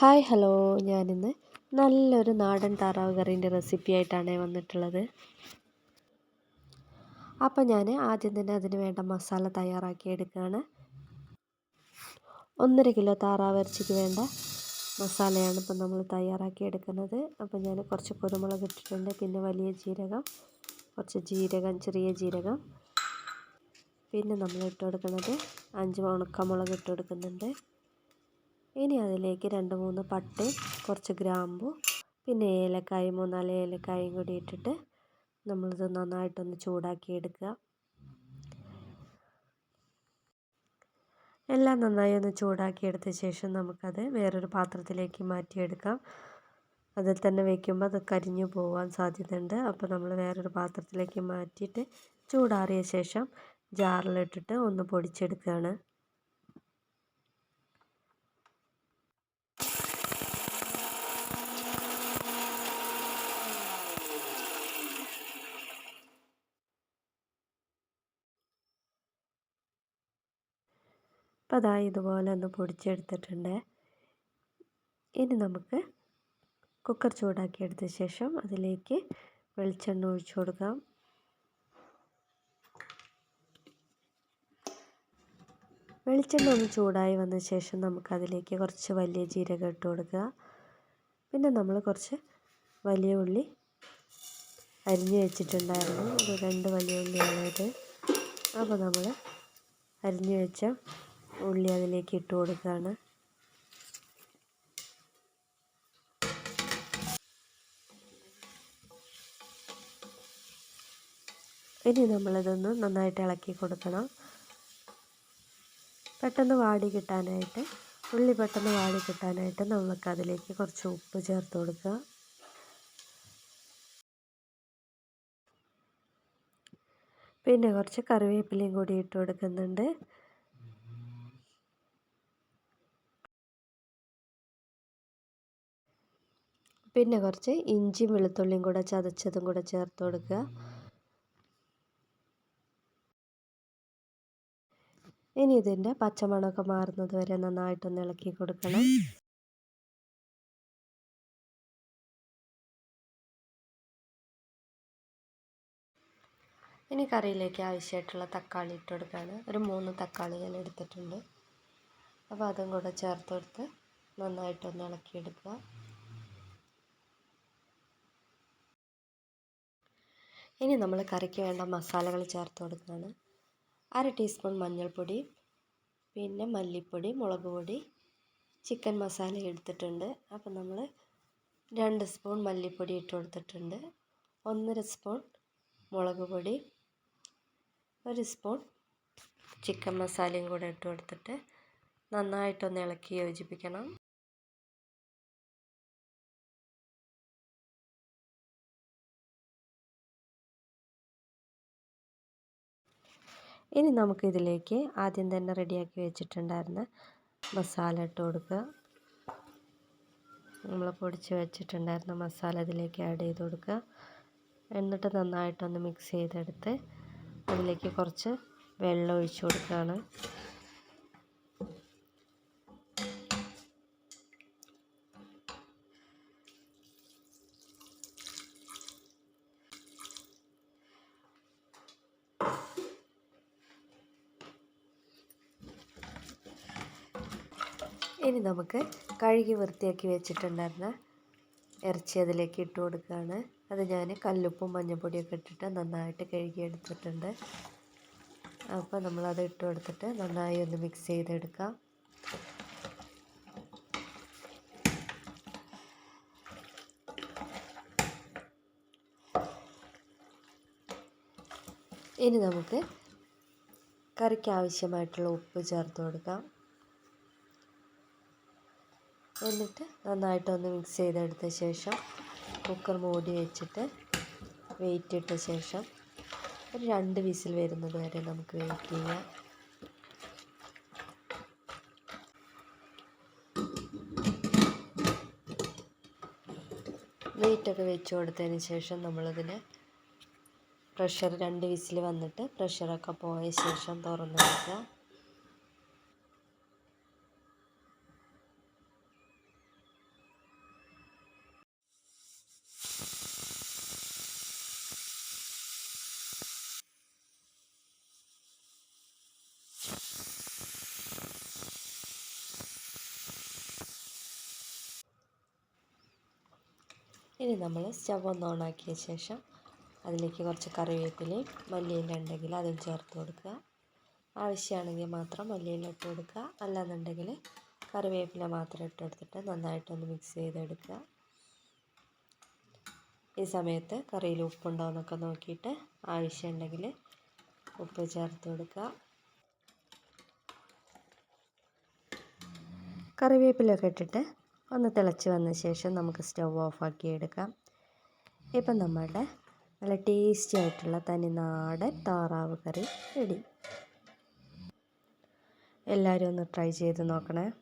Hi hello. ഞാനിന്ന് നല്ലൊരു നാടൻ താറാവ് കറീന്റെ റെസിപ്പി ആയിട്ടാണ് വന്നിട്ടുള്ളത്. അപ്പോൾ ഞാൻ ആദ്യം തന്നെ അതിന് വേണ്ട മസാല തയ്യാറാക്കി എടുക്കുകയാണ്. ഒന്നര കിലോ താറാവ് ഇറച്ചിക്ക് വേണ്ട മസാലയാണ് ഇപ്പം നമ്മൾ തയ്യാറാക്കി എടുക്കുന്നത്. അപ്പോൾ ഞാൻ കുറച്ച് കുരുമുളക് ഇട്ടിട്ടുണ്ട് പിന്നെ വലിയ ജീരകം കുറച്ച് ജീരകം ചെറിയ ജീരകം. പിന്നെ നമ്മൾ ഇട്ട് കൊടുക്കുന്നത് അഞ്ച് ഉണക്കമുളക് ഇട്ട് കൊടുക്കുന്നുണ്ട്. ഇനി അതിലേക്ക് രണ്ട് മൂന്ന് പട്ട് കുറച്ച് ഗ്രാമ്പു പിന്നെ ഏലക്കായ മൂന്നാൽ ഏലക്കായും കൂടി ഇട്ടിട്ട് നമ്മളിത് നന്നായിട്ടൊന്ന് ചൂടാക്കി എടുക്കുക എല്ലാം നന്നായി ഒന്ന് ചൂടാക്കി എടുത്ത ശേഷം നമുക്കത് വേറൊരു പാത്രത്തിലേക്ക് മാറ്റിയെടുക്കാം. അതിൽ തന്നെ വയ്ക്കുമ്പോൾ അത് കരിഞ്ഞു പോകാൻ സാധ്യതയുണ്ട്. അപ്പോൾ നമ്മൾ വേറൊരു പാത്രത്തിലേക്ക് മാറ്റിയിട്ട് ചൂടാറിയ ശേഷം ജാറിലിട്ടിട്ട് ഒന്ന് പൊടിച്ചെടുക്കുകയാണ്. അപ്പോൾ അതാ ഇതുപോലെ ഒന്ന് പൊടിച്ചെടുത്തിട്ടുണ്ട്. ഇനി നമുക്ക് കുക്കർ ചൂടാക്കിയെടുത്ത ശേഷം അതിലേക്ക് വെളിച്ചെണ്ണ ഒഴിച്ചു കൊടുക്കാം. വെളിച്ചെണ്ണ ഒന്ന് ചൂടായി വന്ന ശേഷം നമുക്കതിലേക്ക് കുറച്ച് വലിയ ജീരകം ഇട്ട് കൊടുക്കുക. പിന്നെ നമ്മൾ കുറച്ച് വലിയ ഉള്ളി അരിഞ്ഞു വെച്ചിട്ടുണ്ടായിരുന്നു. ഒരു രണ്ട് വലിയ ഉള്ളിയാണത് അപ്പോൾ നമ്മൾ അരിഞ്ഞു വെച്ച ഉള്ളി അതിലേക്ക് ഇട്ട് കൊടുക്കുകയാണ് ഇനി നമ്മളിതൊന്ന് നന്നായിട്ട് ഇളക്കി കൊടുക്കണം. പെട്ടെന്ന് വാടി കിട്ടാനായിട്ട് ഉള്ളി പെട്ടെന്ന് വാടി കിട്ടാനായിട്ട് നമുക്ക് അതിലേക്ക് കുറച്ച് ഉപ്പ് ചേർത്ത് കൊടുക്കുക പിന്നെ കുറച്ച് കറിവേപ്പിലയും കൂടി ഇട്ട് കൊടുക്കുന്നുണ്ട്. പിന്നെ കുറച്ച് ഇഞ്ചിയും വെളുത്തുള്ളിയും കൂടെ ചതച്ചതും കൂടെ ചേർത്ത് കൊടുക്കുക. ഇനി ഇതിന്റെ പച്ചമണമൊക്കെ മാറുന്നത് വരെ നന്നായിട്ടൊന്ന് ഇളക്കി കൊടുക്കണം. ഇനി കറിയിലേക്ക് ആവശ്യമായിട്ടുള്ള തക്കാളി ഇട്ട് കൊടുക്കുകയാണ്. ഒരു മൂന്ന് തക്കാളി ഞാൻ എടുത്തിട്ടുണ്ട്. അപ്പോൾ അതും കൂടെ ചേർത്ത് കൊടുത്ത് നന്നായിട്ടൊന്ന് ഇളക്കിയെടുക്കുക ഇനി നമ്മൾ കറിക്ക് വേണ്ട മസാലകൾ ചേർത്ത് കൊടുക്കുകയാണ്. അര ടീസ്പൂൺ മഞ്ഞൾപ്പൊടി പിന്നെ മല്ലിപ്പൊടി മുളക് പൊടി ചിക്കൻ മസാല എടുത്തിട്ടുണ്ട്. അപ്പം നമ്മൾ രണ്ട് സ്പൂൺ മല്ലിപ്പൊടി ഇട്ട് കൊടുത്തിട്ടുണ്ട്. ഒന്നര സ്പൂൺ മുളക് പൊടി ഒരു സ്പൂൺ ചിക്കൻ മസാലയും കൂടെ ഇട്ട് കൊടുത്തിട്ട് നന്നായിട്ടൊന്ന് ഇളക്കി യോജിപ്പിക്കണം. ഇനി നമുക്കിതിലേക്ക് ആദ്യം തന്നെ റെഡിയാക്കി വെച്ചിട്ടുണ്ടായിരുന്ന മസാല ഇട്ട് കൊടുക്കുക. നമ്മൾ പൊടിച്ച് വെച്ചിട്ടുണ്ടായിരുന്ന മസാല ഇതിലേക്ക് ആഡ് ചെയ്ത് കൊടുക്കുക. എന്നിട്ട് നന്നായിട്ടൊന്ന് മിക്സ് ചെയ്തെടുത്ത് അതിലേക്ക് കുറച്ച് വെള്ളം ഒഴിച്ച് കൊടുക്കുകയാണ്. ഇനി നമുക്ക് കഴുകി വൃത്തിയാക്കി വെച്ചിട്ടുണ്ടായിരുന്ന ഇറച്ചി അതിലേക്ക് ഇട്ട് കൊടുക്കുകയാണ്. അത് ഞാൻ കല്ലുപ്പും മഞ്ഞൾപ്പൊടിയൊക്കെ ഇട്ടിട്ട് നന്നായിട്ട് കഴുകി എടുത്തിട്ടുണ്ട് അപ്പോൾ നമ്മളത് ഇട്ട് കൊടുത്തിട്ട് നന്നായി ഒന്ന് മിക്സ് ചെയ്തെടുക്കാം. ഇനി നമുക്ക് കറിക്ക് ആവശ്യമായിട്ടുള്ള ഉപ്പ് ചേർത്ത് കൊടുക്കാം. എന്നിട്ട് നന്നായിട്ടൊന്ന് മിക്സ് ചെയ്തെടുത്ത ശേഷം കുക്കർ മൂടി വെച്ചിട്ട് വെയിറ്റ് ഇട്ട ശേഷം ഒരു രണ്ട് വിസിൽ വരുന്നത് വരെ നമുക്ക് വെയിറ്റ് ചെയ്യാം. വെയിറ്റൊക്കെ വെച്ച് കൊടുത്തതിന് ശേഷം നമ്മളതിന് പ്രഷർ രണ്ട് വിസിൽ വന്നിട്ട് പ്രഷറൊക്കെ പോയ ശേഷം തുറന്ന് ഇനി നമ്മൾ സ്റ്റവ് ഒന്ന് ഓണാക്കിയ ശേഷം അതിലേക്ക് കുറച്ച് കറിവേപ്പിലയും മല്ലിയില ഉണ്ടെങ്കിൽ അതും ചേർത്ത് കൊടുക്കുക. ആവശ്യമാണെങ്കിൽ മാത്രം മല്ലിയില ഇട്ട് കൊടുക്കുക. അല്ലാന്നുണ്ടെങ്കിൽ കറിവേപ്പില മാത്രം ഇട്ട് കൊടുത്തിട്ട് നന്നായിട്ടൊന്ന് മിക്സ് ചെയ്തെടുക്കുക. ഈ സമയത്ത് കറിയിൽ ഉപ്പുണ്ടോ എന്നൊക്കെ നോക്കിയിട്ട് ആവശ്യമുണ്ടെങ്കിൽ ഉപ്പ് ചേർത്ത് കൊടുക്കുക. കറിവേപ്പിലൊക്കെ ഇട്ടിട്ട് ഒന്ന് തിളച്ച് വന്ന ശേഷം നമുക്ക് സ്റ്റവ് ഓഫാക്കി എടുക്കാം. ഇപ്പം നമ്മുടെ നല്ല ടേസ്റ്റി ആയിട്ടുള്ള തനിനാടൻ താറാവ് കറി റെഡി. എല്ലാവരും ഒന്ന് ട്രൈ ചെയ്ത് നോക്കണേ.